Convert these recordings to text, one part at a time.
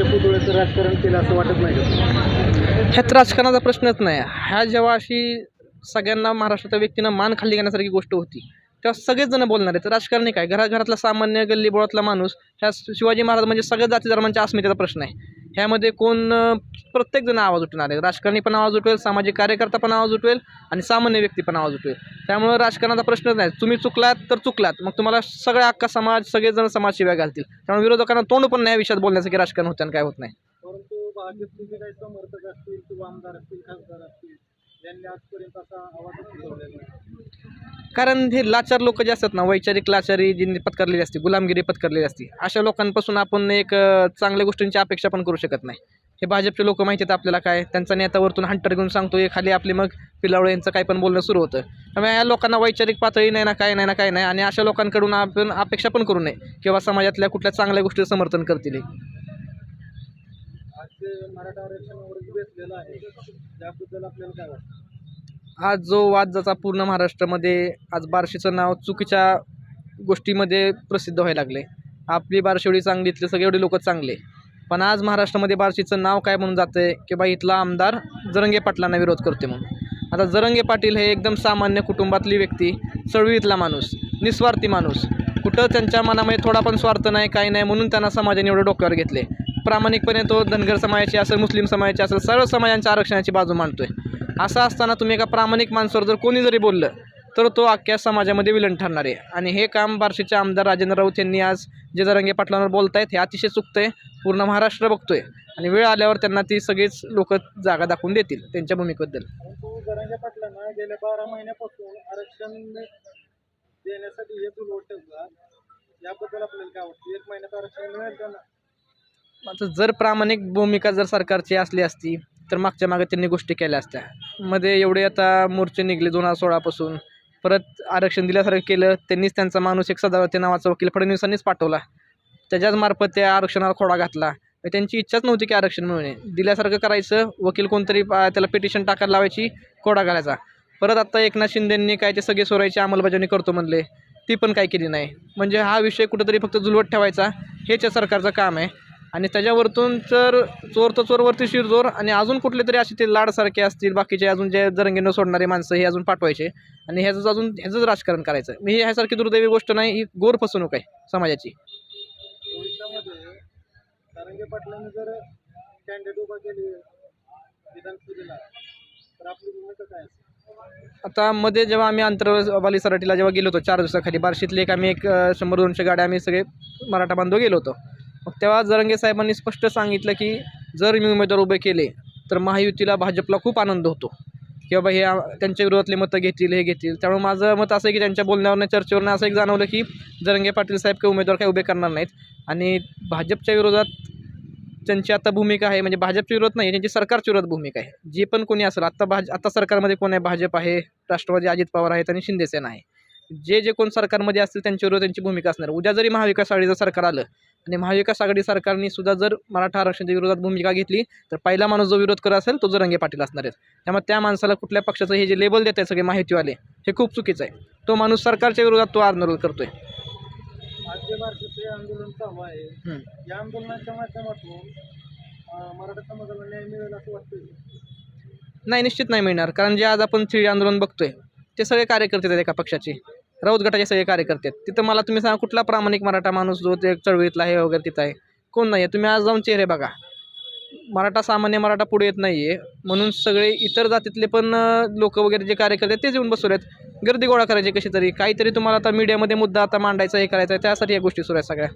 त्यांच्या पुतळ्याचं राजकारण केलं असं वाटत नाही का? ह्यात राजकारणाचा प्रश्नच नाही. ह्या जेव्हा अशी सगळ्यांना महाराष्ट्राच्या व्यक्तीनं मान खाली घेण्यासारखी गोष्ट होती तेव्हा सगळेच जण बोलणार आहेत राजकारणी काय? घराघरातला सामान्य गल्लीबोळातला माणूस ह्या शिवाजी महाराज म्हणजे सगळ्या जाती धर्मांच्या अस्मितेचा प्रश्न आहे. ह्यामध्ये कोण प्रत्येकजण आवाज उठणार आहे. राजकारणी पण आवाज उठवेल सामाजिक कार्यकर्ता पण आवाज उठवेल आणि सामान्य व्यक्ती पण आवाज उठवेल. त्यामुळं राजकारणाचा प्रश्नच नाही. तुम्ही चुकलात तर चुकलात. मग तुम्हाला सगळ्या अख्खा समाज सगळेजण समाज शिव्या घालतील. त्यामुळे विरोधकांना तोंड पण नाही विषयात बोलण्यासाठी राजकारण होतं आणि काय होत नाही. परंतु भाजपचे जे काही समर्थक असतील किंवा आमदार असतील खासदार असतील आजपर्यंत असा आवाज उठवलेला कारण हे लाचार लोक जे असतात ना वैचारिक लाचारी जी पत्करलेली असते गुलामगिरी पत्करलेली असते अशा लोकांपासून आपण एक चांगल्या गोष्टींची अपेक्षा पण करू शकत नाही. हे भाजपचे लोक माहिती आहेत आपल्याला काय त्यांचा नेता वरतून हंटर घेऊन सांगतो हे खाली आपली मग पिलावळे यांचं काही पण बोलणं सुरू होतं. त्यामुळे या लोकांना वैचारिक पातळी नाही ना काय नाही ना काय नाही आणि अशा लोकांकडून आपण अपेक्षा पण करू नये किंवा समाजातल्या कुठल्या चांगल्या गोष्टीचं समर्थन करतील हे. आज जे मराठा आरक्षणावर जे बेसलेलं आहे त्याबद्दल आपल्याला काय वाटतं आज जो वाद ज्याचा पूर्ण महाराष्ट्रामध्ये आज बार्शीचं नाव चुकीच्या गोष्टीमध्ये प्रसिद्ध व्हायला लागले आपली बार्शी एवढी चांगली इथले सगळे एवढे लोक चांगले. पण आज महाराष्ट्रामध्ये बार्शीचं नाव काय म्हणून जातं आहे की बा इथला आमदार जरंगे पाटलांना विरोध करते म्हणून. आता जरंगे पाटील हे एकदम सामान्य कुटुंबातली व्यक्ती चळवळीतला माणूस निस्वार्थी माणूस. कुठं त्यांच्या मनामध्ये थोडा पण स्वार्थ नाही काही नाही म्हणून त्यांना समाजाने एवढं डोक्यावर घेतले प्रामाणिकपणे तो धनगर समाजाची असेल मुस्लिम समाजाची असेल सर्व समाजांच्या आरक्षणाची बाजू मांडतोय. असं असताना तुम्ही एका प्रामाणिक माणसावर जर कोणी जरी बोललं तर तो अख्ख्या समाजामध्ये विलन ठरणार आहे. आणि हे काम बार्शीचे आमदार राजेंद्र राऊत यांनी आज जे जरंगे पाटलांवर बोलतायत हे अतिशय चुकतंय पूर्ण महाराष्ट्र बघतोय. आणि वेळ आल्यावर त्यांना ती सगळीच लोक जागा दाखवून देतील त्यांच्या भूमिकेबद्दल. पाटलांना गेल्या बारा महिन्यापासून आरक्षण देण्यासाठी हे याबद्दल आपल्याला काय वाटतं? एक महिन्यात आरक्षण मिळेल त्यांना जर प्रामाणिक भूमिका जर सरकारची असली असती तर मागच्या मागे त्यांनी गोष्टी केल्या असत्या. मध्ये एवढे आता मोर्चे निघले दोन हजार सोळापासून. परत आरक्षण दिल्यासारखं केलं त्यांनीच त्यांचा माणूस एक सदावर्ती नावाचा वकील फडणवीसांनीच पाठवला. त्याच्याच मार्फत त्या आरक्षणाला खोडा घातला. त्यांची इच्छाच नव्हती की आरक्षण मिळणे. दिल्यासारखं करायचं वकील कोणतरी त्याला पिटिशन टाकायला लावायची खोडा घालायचा. परत आता एकनाथ शिंदेंनी काय ते सगळे सोरायची अंमलबजावणी करतो म्हणले ती पण काय केली नाही. म्हणजे हा विषय कुठंतरी फक्त जुलवत ठेवायचा हेच या सरकारचं काम आहे. आणि त्याच्यावरतून तर चोर तर चोरवरती शिरजोर आणि अजून कुठले तरी असे ते लाडसारखे असतील बाकीचे अजून जे जरंगीनं सोडणारे माणसं हे अजून पाठवायचे. आणि ह्याचं अजून ह्याचंच राजकारण करायचं. मी ही ह्यासारखी दुर्दैवी गोष्ट नाही ही गोर फसवणूक आहे समाजाची. आता मध्ये जेव्हा आम्ही आंतरवाली सराटीला जेव्हा गेलो होतो चार दिवसाखाली बार्शीतले एक आम्ही एक शंभर दोनशे गाड्या आम्ही सगळे मराठा बांधव गेलो होतो. मग तेव्हा जरंगे साहेबांनी स्पष्ट सांगितलं की जर मी उमेदवार उभे केले तर महायुतीला भाजपला खूप आनंद होतो. की बाबा हे त्यांच्या विरोधातले मतं घेतील हे घेतील. त्यामुळे माझं मत असं आहे की त्यांच्या बोलण्यावरनं चर्चेवरनं असं एक जाणवलं की जरंगे पाटील साहेब काही उमेदवार काही उभे करणार नाहीत. आणि भाजपच्या विरोधात त्यांची आता भूमिका आहे म्हणजे भाजपच्या विरोध नाही त्यांची सरकारच्या विरोधात भूमिका आहे. जे पण कोणी असेल आत्ता भाज आता सरकारमध्ये कोण आहे? भाजप आहे राष्ट्रवादी अजित पवार आहेत आणि शिंदेसेना आहे. जे जे कोण सरकारमध्ये असतील त्यांच्या विरोधात त्यांची भूमिका असणार. उद्या जरी महाविकास आघाडीचं सरकार आलं आणि महाविकास आघाडी सरकारने सुद्धा जर मराठा आरक्षणाच्या विरोधात भूमिका घेतली तर पहिला माणूस जो विरोध करत असेल तो जरंगे पाटील असणार आहेत. त्यामुळे त्या माणसाला कुठल्या पक्षाचं हे जे लेबल देत आहे सगळे माहितीवाले हे खूप चुकीचं आहे. तो माणूस सरकारच्या विरोधात तो आंदोलन करतोय. आंदोलन चालू आहे. हम्म. या आंदोलनाच्या माध्यमातून अं, मराठा समाजाला न्याय मिळेल असं वाटतं नाही निश्चित नाही मिळणार. कारण जे आज आपण थ्री आंदोलन बघतोय ते सगळे कार्यकर्ते आहेत एका पक्षाचे. राऊत गटाचे सगळे कार्यकर्ते आहेत. तिथं मला तुम्ही सांगा कुठला प्रामाणिक मराठा माणूस जो ते चळवळीतला आहे वगैरे तिथं आहे? कोण नाही आहे तुम्ही आज जाऊन चेहरे बघा. मराठा सामान्य मराठा पुढे येत नाही आहे म्हणून सगळे इतर जातीतले पण लोक वगैरे जे कार्यकर्ते आहेत तेच येऊन बसवलेत गर्दी गोळा करायची कशी तरी? काहीतरी तुम्हाला आता मीडियामध्ये मुद्दा आता मांडायचा हे करायचा आहे त्यासाठी या गोष्टी सुरू आहेत सगळ्या.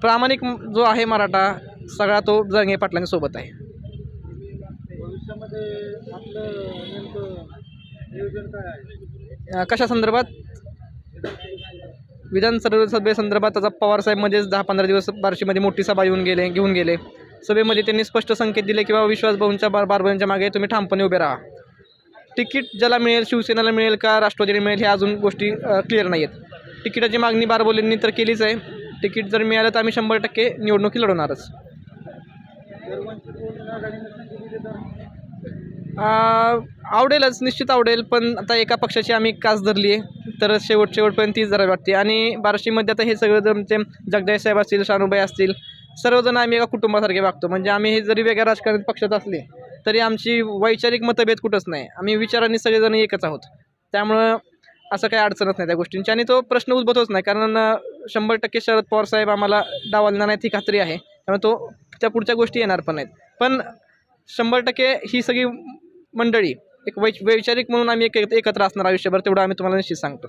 प्रामाणिक जो आहे मराठा सगळा तो जंगे पाटलांच्या सोबत आहे. भविष्यामध्ये आपलं नेमकं नियोजन काय आहे? अ, कशा संदर्भात? विधानसभेसंदर्भात त्याचा पवारसाहेबमध्येच दहा पंधरा दिवस बार्शीमध्ये मोठी सभा येऊन गेले घेऊन गेले. सभेमध्ये त्यांनी स्पष्ट संकेत दिले किंवा बाबा विश्वास भाऊंच्या बार बारबांच्या मागे तुम्ही ठामपणे उभे राहा. तिकीट ज्याला मिळेल शिवसेनेला मिळेल का राष्ट्रवादीला मिळेल ह्या अजून गोष्टी क्लिअर नाही आहेत तिकिटाची मागणी बारबोलींनी तर केलीच आहे. तिकीट जर मिळालं तर आम्ही शंभर टक्के निवडणुकी लढवणारच. आवडेलच निश्चित आवडेल पण आता एका पक्षाची आम्ही कास धरली आहे तर शेवट शेवटपर्यंत तीच जरा वाटते. आणि बार्शीमध्ये आता हे सगळं जमचे ते जगदाय साहेब असतील शानुबाई असतील सर्वजण आम्ही एका कुटुंबासारखे वागतो. म्हणजे आम्ही हे जरी वेगळ्या राजकारणी पक्षात असले तरी आमची वैचारिक मतभेद कुठंच नाही. आम्ही विचारांनी सगळेजण एकच आहोत. त्यामुळं असं काही अडचणच नाही त्या गोष्टींची. आणि तो प्रश्न उद्भवतच नाही कारण शंभर टक्के शरद पवार साहेब आम्हाला डावलणार नाहीत ही खात्री आहे. त्यामुळे तो त्या पुढच्या गोष्टी येणार पण नाहीत. पण शंभर टक्के ही सगळी मंडळी एक वै वैचारिक म्हणून आम्ही एक एकत्र असणार आयुष्यभर तेवढं आम्ही तुम्हाला निश्चित सांगतो.